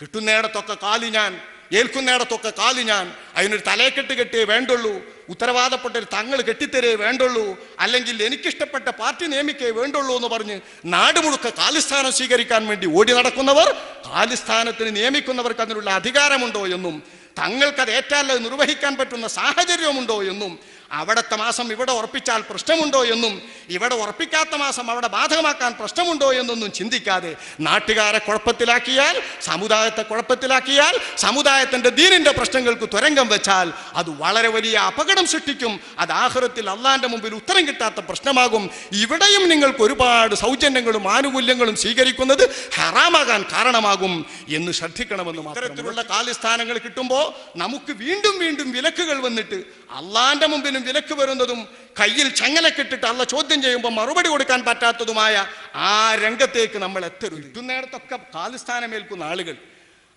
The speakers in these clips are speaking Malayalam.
കിട്ടുന്നിടത്തൊക്കെ കാലി ഞാൻ ഏൽക്കുന്നിടത്തൊക്കെ കാലി ഞാൻ. അതിനൊരു തലയെക്കെട്ട് കെട്ടിയേ വേണ്ടുള്ളൂ. ഉത്തരവാദപ്പെട്ട ഒരു തങ്ങൾ കെട്ടിത്തരേ വേണ്ടുള്ളൂ. അല്ലെങ്കിൽ എനിക്കിഷ്ടപ്പെട്ട പാർട്ടി നിയമിക്കേ വേണ്ടുള്ളൂ എന്ന് പറഞ്ഞ് നാട് മുഴുക്ക കാലിസ്ഥാനം സ്വീകരിക്കാൻ വേണ്ടി ഓടി നടക്കുന്നവർ കാലിസ്ഥാനത്തിന് നിയമിക്കുന്നവർക്ക് അതിനുള്ള അധികാരമുണ്ടോ എന്നും തങ്ങൾക്കത് ഏറ്റാൽ അത് നിർവഹിക്കാൻ പറ്റുന്ന സാഹചര്യമുണ്ടോ എന്നും അവിടുത്തെ മാസം ഇവിടെ ഉറപ്പിച്ചാൽ പ്രശ്നമുണ്ടോ എന്നും ഇവിടെ ഉറപ്പിക്കാത്ത മാസം അവിടെ ബാധകമാക്കാൻ പ്രശ്നമുണ്ടോ എന്നൊന്നും ചിന്തിക്കാതെ നാട്ടുകാരെ കുഴപ്പത്തിലാക്കിയാൽ സമുദായത്തെ കുഴപ്പത്തിലാക്കിയാൽ സമുദായത്തിന്റെ ദീനിന്റെ പ്രശ്നങ്ങൾക്ക് തുരങ്കം വെച്ചാൽ അത് വളരെ വലിയ അപകടം സൃഷ്ടിക്കും. അത് ആഹൃത്തിൽ അള്ളാന്റെ മുമ്പിൽ ഉത്തരം കിട്ടാത്ത പ്രശ്നമാകും. ഇവിടെയും നിങ്ങൾക്ക് ഒരുപാട് സൗജന്യങ്ങളും ആനുകൂല്യങ്ങളും സ്വീകരിക്കുന്നത് ഹറാമാകാൻ കാരണമാകും എന്ന് ശ്രദ്ധിക്കണമെന്ന് മാത്രത്തിലുള്ള കാലിസ്ഥാനങ്ങൾ കിട്ടുമ്പോൾ നമുക്ക് വീണ്ടും വീണ്ടും വിലക്കുകൾ വന്നിട്ട് അള്ളാന്റെ മുമ്പിലും വിലക്ക് വരുന്നതും കയ്യിൽ ചങ്ങലക്കിട്ടിട്ട് അള്ള ചോദ്യം ചെയ്യുമ്പോൾ മറുപടി കൊടുക്കാൻ പറ്റാത്തതുമായ ആ രംഗത്തേക്ക് നമ്മൾ എത്തരുത്. ഇതുനേരത്തൊക്കെ കാലിസ്ഥാനമേൽക്കുന്ന ആളുകൾ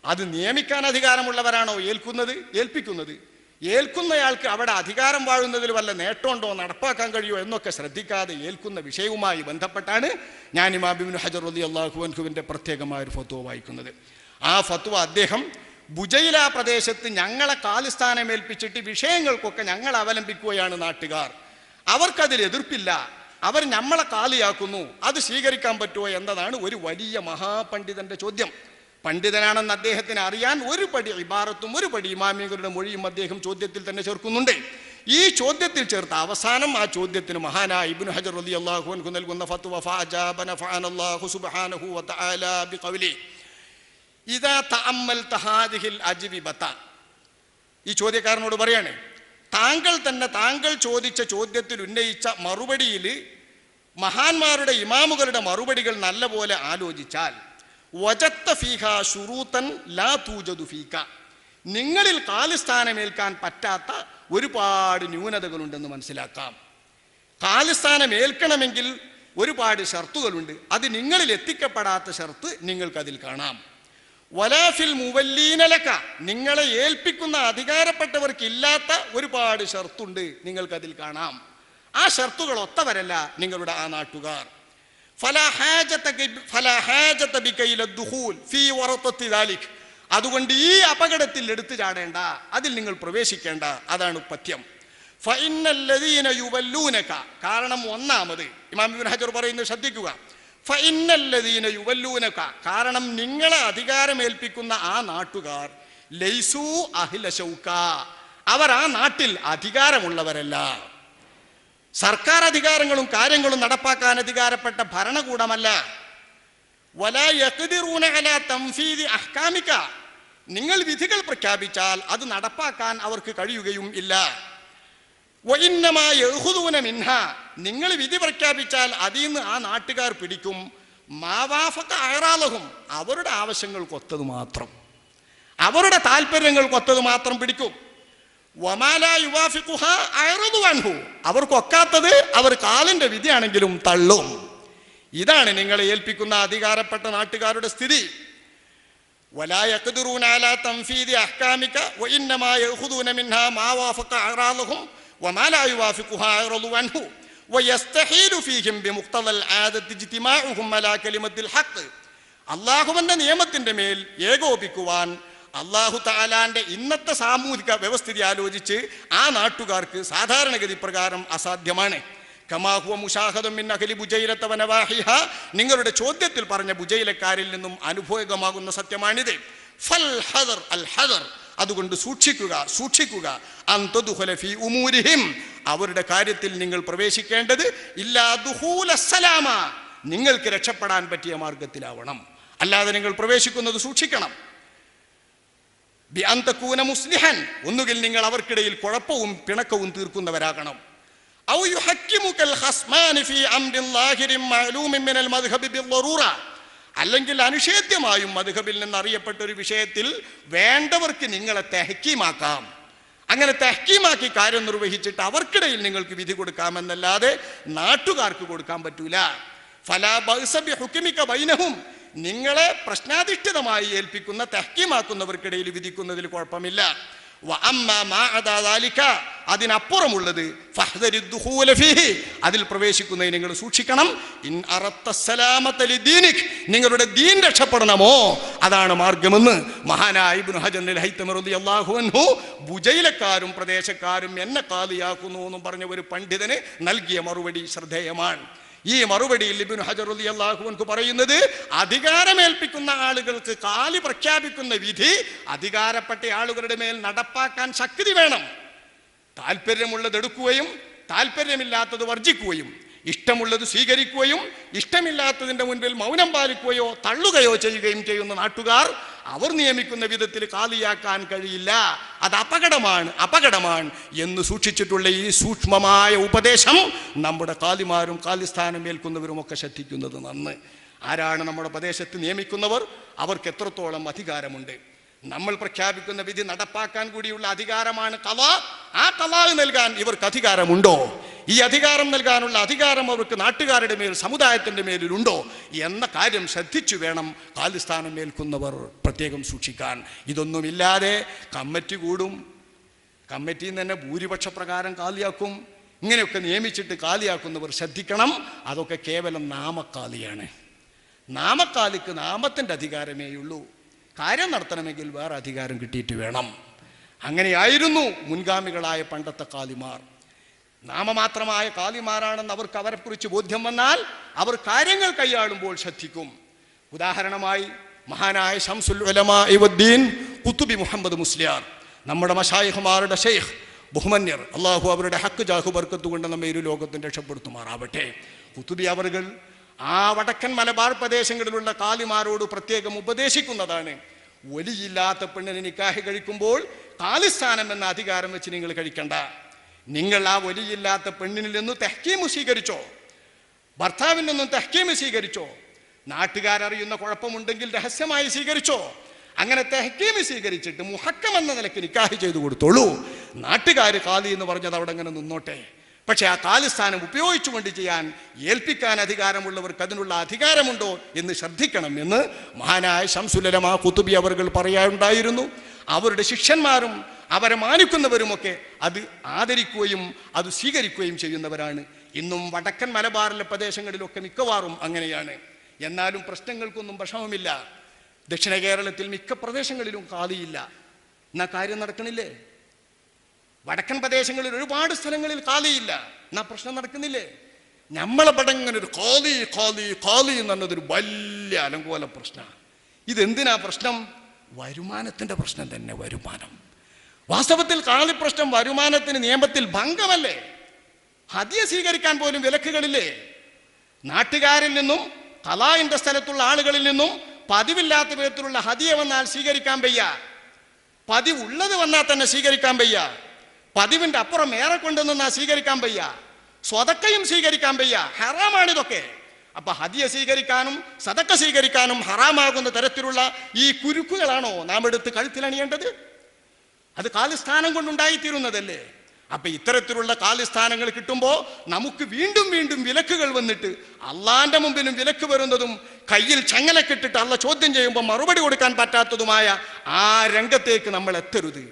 അത് നിയമിക്കാൻ അധികാരമുള്ളവരാണോ ഏൽക്കുന്നത്? ഏൽപ്പിക്കുന്നത്. ഏൽക്കുന്നയാൾക്ക് അവിടെ അധികാരം വാഴുന്നതിൽ വല്ല നേട്ടമുണ്ടോ നടപ്പാക്കാൻ കഴിയോ എന്നൊക്കെ ശ്രദ്ധിക്കാതെ ഏൽക്കുന്ന വിഷയവുമായി ബന്ധപ്പെട്ടാണ് ഞാൻ ഇമാബിബിൻ ഹജർ അലി അള്ളാഹുവൻഹുവിന്റെ പ്രത്യേകമായ ഒരു ഫത്വ വായിക്കുന്നത്. ആ ഫത്വ അദ്ദേഹം ബുജയില പ്രദേശത്ത് ഞങ്ങളെ കാലിസ്ഥാനം ഏൽപ്പിച്ചിട്ട് വിഷയങ്ങൾക്കൊക്കെ ഞങ്ങൾ അവലംബിക്കുകയാണ് നാട്ടുകാർ. അവർക്കതിൽ എതിർപ്പില്ല. അവർ നമ്മളെ കാലിയാക്കുന്നു. അത് സ്വീകരിക്കാൻ പറ്റുമോ എന്നതാണ് ഒരു വലിയ മഹാപണ്ഡിതന്റെ ചോദ്യം. പണ്ഡിതനാണെന്ന് അദ്ദേഹത്തിന് അറിയാൻ ഒരു പടി ഇബാറത്തും ഒരു പടി ഇമാമികളുടെ മൊഴിയും അദ്ദേഹം ചോദ്യത്തിൽ തന്നെ ചേർക്കുന്നുണ്ട്. ഈ ചോദ്യത്തിൽ ചേർത്ത അവസാനം ആ ചോദ്യത്തിന് മഹാനായ ഇബ്നു ഹജർ അള്ളാഹു നൽകുന്ന ഫത്വ ഫഅജാബന ഫഅനല്ലാഹു സുബ്ഹാനഹു വതആല ബിഖൗലി. ഇതാ തഅമ്മൽ തഹാദിഹിൽ അജ്വിബത ഈ ചോദ്യക്കാരനോട് പറയാണ് താങ്കൾ തന്നെ താങ്കൾ ചോദിച്ച ചോദ്യത്തിൽ ഉന്നയിച്ച മറുപടിയിൽ മഹാന്മാരുടെ ഇമാമുകളുടെ മറുപടികൾ നല്ലപോലെ ആലോചിച്ചാൽ വജത്ത ഫീഹ ഷുറൂത്തൻ ലാ തൂജതു ഫീക. നിങ്ങളിൽ കാലിസ്ഥാനമേൽക്കാൻ പറ്റാത്ത ഒരുപാട് ന്യൂനതകളുണ്ടെന്ന് മനസ്സിലാക്കാം. കാലിസ്ഥാനം ഏൽക്കണമെങ്കിൽ ഒരുപാട് ഷർത്തുകളുണ്ട്. അത് നിങ്ങളിൽ എത്തിക്കപ്പെടാത്ത ഷർത്ത് നിങ്ങൾക്കതിൽ കാണാം. വലാഫിൽ മുവല്ലീനലക്ക. നിങ്ങളെ ഏൽപ്പിക്കുന്ന അധികാരപ്പെട്ടവർക്ക് ഇല്ലാത്ത ഒരുപാട് ഷർത്തുണ്ട് നിങ്ങൾക്കതിൽ കാണാം. ആ ഷർത്തുകൾ ഒത്തവരല്ല നിങ്ങളുടെ ആ നാട്ടുകാർ. അതുകൊണ്ട് ഈ അപകടത്തിൽ എടുത്തു ചാടേണ്ട അതിൽ നിങ്ങൾ പ്രവേശിക്കേണ്ട അതാണ് പഥ്യം. കാരണം ഒന്നാമത് ഇമാം ഹജർ പറയുന്നത് ശ്രദ്ധിക്കുക. ഫഇന്നല്ലദീന യുവല്ലൂനക കാരണം നിങ്ങളെ അധികാരമേൽപ്പിക്കുന്ന ആ നാട്ടുകാർ ലൈസു അഹില ശൗക്ക അവർ ആ നാട്ടിൽ അധികാരമുള്ളവരല്ല. സർക്കാർ അധികാരങ്ങളും കാര്യങ്ങളും നടപ്പാക്കാൻ അധികാരപ്പെട്ട ഭരണകൂടമല്ല. നിങ്ങൾ വിധികൾ പ്രഖ്യാപിച്ചാൽ അത് നടപ്പാക്കാൻ അവർക്ക് കഴിയുകയും ഇല്ല. നിങ്ങൾ വിധി പ്രഖ്യാപിച്ചാൽ അതിൽ നിന്ന് ആ നാട്ടുകാർ പിടിക്കും. മാവാഫക്ക അയറാലഹും അവരുടെ ആവശ്യങ്ങൾക്കൊത്തത് മാത്രം. അവരുടെ താല്പര്യങ്ങൾക്കൊത്തത് മാത്രം പിടിക്കും. വമാല യുവാഫിക്കുഹ അയറതു വൻഹു അവർക്കൊക്കാത്തത് അവർ കാലിന്റെ വിധിയാണെങ്കിലും തള്ളും. ഇതാണ് നിങ്ങളെ ഏൽപ്പിക്കുന്ന അധികാരപ്പെട്ട നാട്ടുകാരുടെ സ്ഥിതി. വലായക്കുദൂനാല തംഫീദി അഹ്കാമിക്ക ഒയിന്നമായ മാവാഫക്ക അയറാലഹും وما لا يوافقها أعرضوا عنه ويستحيل فيهم بمقتضى العادة اجتماعهم على كلمة الحق അള്ളാഹുവിന്റെ നിയമത്തിന്റെ മേൽ ഏകോപിക്കുവാൻ അള്ളാഹു താലാന്റെ ഇന്നത്തെ സാമൂഹിക വ്യവസ്ഥിതി ആലോചിച്ച് ആ നാട്ടുകാർക്ക് സാധാരണഗതി പ്രകാരം അസാധ്യമാണ് കമാഹുവ മുഷാഹദം മിൻ അഹലി ബുജൈലത്ത വനവാഹിഹ നിങ്ങളുടെ ചോദ്യത്തിൽ പറഞ്ഞ ബുജൈലക്കാരിൽ നിന്നും അനുഭവമാകുന്ന സത്യമാണിത് ഫൽ ഹദർ അൽ ഹദർ അതുകൊണ്ട് സൂക്ഷിക്കുക സൂക്ഷിക്കുക. അന്തദുഹലഫി ഉമൂരിഹിം. അവരുടെ കാര്യത്തിൽ നിങ്ങൾ പ്രവേശിക്കേണ്ടത് ഇല്ലാ നിങ്ങൾക്ക് രക്ഷപ്പെടാൻ പറ്റിയ മാർഗത്തിലാവണം. അല്ലാതെ നിങ്ങൾ പ്രവേശിക്കുന്നത് സൂക്ഷിക്കണം. Be an മുസ്ലിഹൻ. ഒന്നുകിൽ നിങ്ങൾ അവർക്കിടയിൽ കുഴപ്പവും പിണക്കവും തീർക്കുന്നവരാകണം. ഔ യുഹക്കിമുകൽ ഖസ്മാനി ഫീ അംരിൽ ലാഹിരിൻ മഅലൂമിൻ മിനൽ മദ്ഹബി ബിദ്ദറൂറ അല്ലെങ്കിൽ അനുഷേദ്യമായും മധുഹബിൽ നിന്ന് അറിയപ്പെട്ട ഒരു വിഷയത്തിൽ വേണ്ടവർക്ക് നിങ്ങളെ തെഹക്കീമാക്കാം അങ്ങനെ തെഹക്കീമാക്കി കാര്യം നിർവഹിച്ചിട്ട് അവർക്കിടയിൽ നിങ്ങൾക്ക് വിധി കൊടുക്കാമെന്നല്ലാതെ നാട്ടുകാർക്ക് കൊടുക്കാൻ പറ്റൂല. ഫലാ ഹുക്കിമിക്ക ബൈനഹും. നിങ്ങളെ പ്രശ്നാധിഷ്ഠിതമായി ഏൽപ്പിക്കുന്ന തെഹക്കീമാക്കുന്നവർക്കിടയിൽ വിധിക്കുന്നതിൽ കുഴപ്പമില്ല. അതിനപ്പുറമുള്ളത്. അതിൽ പ്രവേശിക്കുന്നതിന് നിങ്ങൾ സൂക്ഷിക്കണം ഇൻ. നിങ്ങളുടെ ദീൻ രക്ഷപ്പെടണമോ അതാണ് മാർഗമെന്ന് മഹാനായ ഇബ്നു അൻഹു പ്രദേശക്കാരും എന്നെ കാലിയാക്കുന്നു എന്നും പറഞ്ഞ ഒരു പണ്ഡിതന് നൽകിയ മറുപടി ശ്രദ്ധേയമാണ് ഈ മറുപടിയിൽ ഇബ്നു ഹജർ അലി അൻഹു പറയുന്നത് അധികാരമേൽപ്പിക്കുന്ന ആളുകൾക്ക് കാലി പ്രഖ്യാപിക്കുന്ന വിധി അധികാരപ്പെട്ട ആളുകളുടെ മേൽ നടപ്പാക്കാൻ ശക്തി വേണം. താല്പര്യമുള്ളത് എടുക്കുകയും താല്പര്യമില്ലാത്തത് വർജിക്കുകയും ഇഷ്ടമുള്ളത് സ്വീകരിക്കുകയും ഇഷ്ടമില്ലാത്തതിന്റെ മുൻപിൽ മൗനം പാലിക്കുകയോ തള്ളുകയോ ചെയ്യുകയും ചെയ്യുന്ന നാട്ടുകാർ അവർ നിയമിക്കുന്ന വിധത്തിൽ കാലിയാക്കാൻ കഴിയില്ല. അത് അപകടമാണ് അപകടമാണ് എന്ന് സൂക്ഷിച്ചിട്ടുള്ള ഈ സൂക്ഷ്മമായ ഉപദേശം നമ്മുടെ കാലിമാരും കാലിസ്ഥാനം ഏൽക്കുന്നവരും ഒക്കെ ശ്രദ്ധിക്കുന്നത് നന്ന്. ആരാണ് നമ്മുടെ പ്രദേശത്ത് നിയമിക്കുന്നവർ? അവർക്ക് എത്രത്തോളം അധികാരമുണ്ട്? നമ്മൾ പ്രഖ്യാപിക്കുന്ന വിധി നടപ്പാക്കാൻ കൂടിയുള്ള അധികാരമാണ് കല. ആ കലാ നൽകാൻ ഇവർക്ക് അധികാരമുണ്ടോ? ഈ അധികാരം നൽകാനുള്ള അധികാരം അവർക്ക് നാട്ടുകാരുടെ മേൽ സമുദായത്തിന്റെ മേലിലുണ്ടോ എന്ന കാര്യം ശ്രദ്ധിച്ചു വേണം കാലിസ്ഥാനം ഏൽക്കുന്നവർ പ്രത്യേകം സൂക്ഷിക്കാൻ. ഇതൊന്നുമില്ലാതെ കമ്മിറ്റി കൂടും. കമ്മിറ്റിയിൽ നിന്ന് തന്നെ ഭൂരിപക്ഷ പ്രകാരം കാലിയാക്കും. ഇങ്ങനെയൊക്കെ നിയമിച്ചിട്ട് കാലിയാക്കുന്നവർ ശ്രദ്ധിക്കണം. അതൊക്കെ കേവലം നാമക്കാലിയാണ്. നാമക്കാലിക്ക് നാമത്തിന്റെ അധികാരമേയുള്ളൂ കാര്യം നടത്തണമെങ്കിൽ വേറെ അധികാരം കിട്ടിയിട്ട് വേണം. അങ്ങനെയായിരുന്നു മുൻഗാമികളായ പണ്ടത്തെ കാലിമാർ. നാമമാത്രമായ കാലിമാരാണെന്ന് അവർക്ക് അവരെക്കുറിച്ച് ബോധ്യം വന്നാൽ അവർ കാര്യങ്ങൾ കൈയാളുമ്പോൾ ശ്രദ്ധിക്കും. ഉദാഹരണമായി മഹാനായ ഷംസുൽ ഉലമാ ഇവദ്ദീൻ കുത്തുബി മുഹമ്മദ് മുസ്ലിയാർ നമ്മുടെ മഷായിഹുമാരുടെ ഷെയ്ഖ് ബഹുമന്യർ അള്ളാഹു അവരുടെ ഹക്ക് ജാഹു ബർക്കത്ത് കൊണ്ട് നമ്മെ ഇരു ലോകത്തിന് രക്ഷപ്പെടുത്തുമാറാവട്ടെ. കുത്തുബി അവർകൾ ആ വടക്കൻ മലബാർ പ്രദേശങ്ങളിലുള്ള കാലിമാരോട് പ്രത്യേകം ഉപദേശിക്കുന്നതാണ്. ഒലിയില്ലാത്ത പെണ്ണിന് നിക്കാഹി കഴിക്കുമ്പോൾ കാലിസ്ഥാനം എന്ന അധികാരം വെച്ച് നിങ്ങൾ കഴിക്കണ്ട. നിങ്ങൾ ആ ഒലിയില്ലാത്ത പെണ്ണിനിൽ നിന്ന് തെഹക്കീമ് സ്വീകരിച്ചോ? ഭർത്താവിൽ നിന്നും തെഹക്കീമ് സ്വീകരിച്ചോ? നാട്ടുകാരറിയുന്ന കുഴപ്പമുണ്ടെങ്കിൽ രഹസ്യമായി സ്വീകരിച്ചോ? അങ്ങനെ തെഹക്കീമ് സ്വീകരിച്ചിട്ട് മുഹക്കം എന്ന നിലയ്ക്ക് നിക്കാഹ് ചെയ്തു കൊടുത്തോളൂ. നാട്ടുകാർ കാലി എന്ന് പറഞ്ഞത് അവിടെ അങ്ങനെ നിന്നോട്ടെ. പക്ഷെ ആ കാലിസ്ഥാനം ഉപയോഗിച്ചുകൊണ്ട് ചെയ്യാൻ ഏൽപ്പിക്കാൻ അധികാരമുള്ളവർക്ക് അതിനുള്ള അധികാരമുണ്ടോ എന്ന് ശ്രദ്ധിക്കണം എന്ന് മഹാനായ ശംസുലരമാ കുത്തുബി അവർ പറയാനുണ്ടായിരുന്നു. അവരുടെ ശിഷ്യന്മാരും അവരെ മാനിക്കുന്നവരുമൊക്കെ അത് ആദരിക്കുകയും അത് സ്വീകരിക്കുകയും ചെയ്യുന്നവരാണ്. ഇന്നും വടക്കൻ മലബാറിലെ പ്രദേശങ്ങളിലൊക്കെ മിക്കവാറും അങ്ങനെയാണ്. എന്നാലും പ്രശ്നങ്ങൾക്കൊന്നും വിഷമമില്ല. ദക്ഷിണ കേരളത്തിൽ മിക്ക പ്രദേശങ്ങളിലും കാലിയില്ല എന്നാ കാര്യം നടക്കണില്ലേ? വടക്കൻ പ്രദേശങ്ങളിൽ ഒരുപാട് സ്ഥലങ്ങളിൽ കാലിയില്ല എന്നാ പ്രശ്നം നടക്കുന്നില്ലേ? നമ്മളെ പടങ്ങനെ ഒരു കോലി കോലി കോലി എന്ന് പറഞ്ഞതൊരു വലിയ അലങ്കോല പ്രശ്നമാണ് ഇതെന്തിനാ പ്രശ്നം? വരുമാനത്തിന്റെ പ്രശ്നം തന്നെ വരുമാനം. വാസ്തവത്തിൽ കാളിപ്രശ്നം വരുമാനത്തിന് നിയമത്തിൽ ഭംഗമല്ലേ? ഹദിയ സ്വീകരിക്കാൻ പോലും വിലക്കുകളില്ലേ? നാട്ടുകാരിൽ നിന്നും കലായിന്റെ സ്ഥലത്തുള്ള ആളുകളിൽ നിന്നും പതിവില്ലാത്ത വിധത്തിലുള്ള ഹദിയ വന്നാൽ സ്വീകരിക്കാൻ വയ്യ. പതിവുള്ളത് വന്നാൽ തന്നെ സ്വീകരിക്കാൻ വയ്യ. പതിവിന്റെ അപ്പുറം ഏറെ കൊണ്ടുവന്നാ സ്വീകരിക്കാൻ വയ്യ. സ്വതക്കയും സ്വീകരിക്കാൻ വയ്യ. ഹറാമാണിതൊക്കെ. അപ്പൊ ഹദിയ സ്വീകരിക്കാനും സതക്ക സ്വീകരിക്കാനും ഹറാമാകുന്ന തരത്തിലുള്ള ഈ കുരുക്കുകളാണോ നാം എടുത്ത് കഴുത്തിലണിയേണ്ടത്? അത് കാലിസ്ഥാനം കൊണ്ടുണ്ടായിത്തീരുന്നതല്ലേ? അപ്പൊ ഇത്തരത്തിലുള്ള കാലിസ്ഥാനങ്ങൾ കിട്ടുമ്പോൾ നമുക്ക് വീണ്ടും വീണ്ടും വിലക്കുകൾ വന്നിട്ട് അള്ളാന്റെ മുമ്പിലും വിലക്ക് വരുന്നതും കയ്യിൽ ചങ്ങല ചങ്ങലക്കിട്ടിട്ട് അള്ള ചോദ്യം ചെയ്യുമ്പോൾ മറുപടി കൊടുക്കാൻ പറ്റാത്തതുമായ ആ രംഗത്തേക്ക് നമ്മൾ എത്തരുത്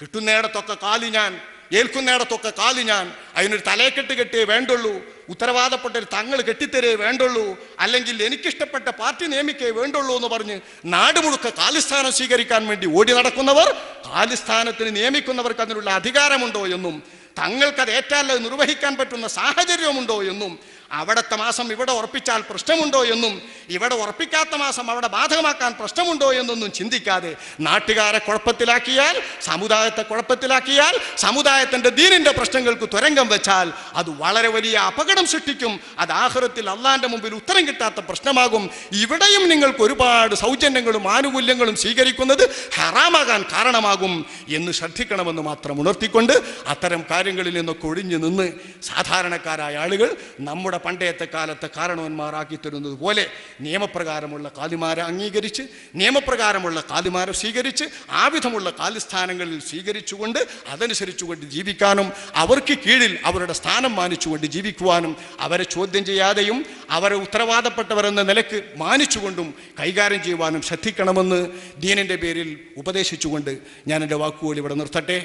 കിട്ടുന്നിടത്തൊക്കെ കാലി ഞാൻ ഏൽക്കുന്നിടത്തൊക്കെ കാലി ഞാൻ അതിനൊരു തലയെക്കെട്ട് കെട്ടിയേ വേണ്ടുള്ളൂ. ഉത്തരവാദപ്പെട്ട ഒരു തങ്ങൾ കെട്ടിത്തരേ വേണ്ടുള്ളൂ. അല്ലെങ്കിൽ എനിക്കിഷ്ടപ്പെട്ട പാർട്ടി നിയമിക്കേ വേണ്ടുള്ളൂ എന്ന് പറഞ്ഞ് നാട് മുഴുക്ക കാലിസ്ഥാനം സ്വീകരിക്കാൻ വേണ്ടി ഓടി നടക്കുന്നവർ കാലിസ്ഥാനത്തിന് നിയമിക്കുന്നവർക്ക് അതിനുള്ള അധികാരമുണ്ടോ എന്നും തങ്ങൾക്കത് ഏറ്റാൽ നിർവഹിക്കാൻ പറ്റുന്ന സാഹചര്യമുണ്ടോ എന്നും അവിടുത്തെ മാസം ഇവിടെ ഉറപ്പിച്ചാൽ പ്രശ്നമുണ്ടോ എന്നും ഇവിടെ ഉറപ്പിക്കാത്ത മാസം അവിടെ ബാധകമാക്കാൻ പ്രശ്നമുണ്ടോ എന്നൊന്നും ചിന്തിക്കാതെ നാട്ടുകാരെ കുഴപ്പത്തിലാക്കിയാൽ സമുദായത്തെ കുഴപ്പത്തിലാക്കിയാൽ സമുദായത്തിന്റെ ദീനിന്റെ പ്രശ്നങ്ങൾക്ക് തുരങ്കം വെച്ചാൽ അത് വളരെ വലിയ അപകടം സൃഷ്ടിക്കും. അത് ആഹ്റത്തിൽ അള്ളാന്റെ മുമ്പിൽ ഉത്തരം കിട്ടാത്ത പ്രശ്നമാകും. ഇവിടെയും നിങ്ങൾക്ക് ഒരുപാട് സൗജന്യങ്ങളും ആനുകൂല്യങ്ങളും സ്വീകരിക്കുന്നത് ഹറാമാകാൻ കാരണമാകും എന്ന് ശ്രദ്ധിക്കണമെന്ന് മാത്രം ഉണർത്തിക്കൊണ്ട് അത്തരം കാര്യങ്ങളിൽ നിന്നൊക്കെ ഒഴിഞ്ഞു നിന്ന് സാധാരണക്കാരായ ആളുകൾ നമ്മുടെ പണ്ടത്തെ കാലത്തെ കാരണവന്മാരാക്കി തരുന്നത് പോലെ നിയമപ്രകാരമുള്ള കാലിമാരെ അംഗീകരിച്ച് നിയമപ്രകാരമുള്ള കാലിമാരെ സ്വീകരിച്ച് ആവിധമുള്ള വിധമുള്ള കാലിസ്ഥാനങ്ങളിൽ സ്വീകരിച്ചുകൊണ്ട് അതനുസരിച്ചുകൊണ്ട് ജീവിക്കാനും അവർക്ക് കീഴിൽ അവരുടെ സ്ഥാനം മാനിച്ചുകൊണ്ട് ജീവിക്കുവാനും അവരെ ചോദ്യം ചെയ്യാതെയും അവരെ ഉത്തരവാദപ്പെട്ടവരെന്ന നിലയ്ക്ക് മാനിച്ചുകൊണ്ടും കൈകാര്യം ചെയ്യുവാനും ശ്രദ്ധിക്കണമെന്ന് ദീനിന്റെ പേരിൽ ഉപദേശിച്ചുകൊണ്ട് ഞാൻ എന്റെ വാക്കുകൾ ഇവിടെ നിർത്തട്ടെ.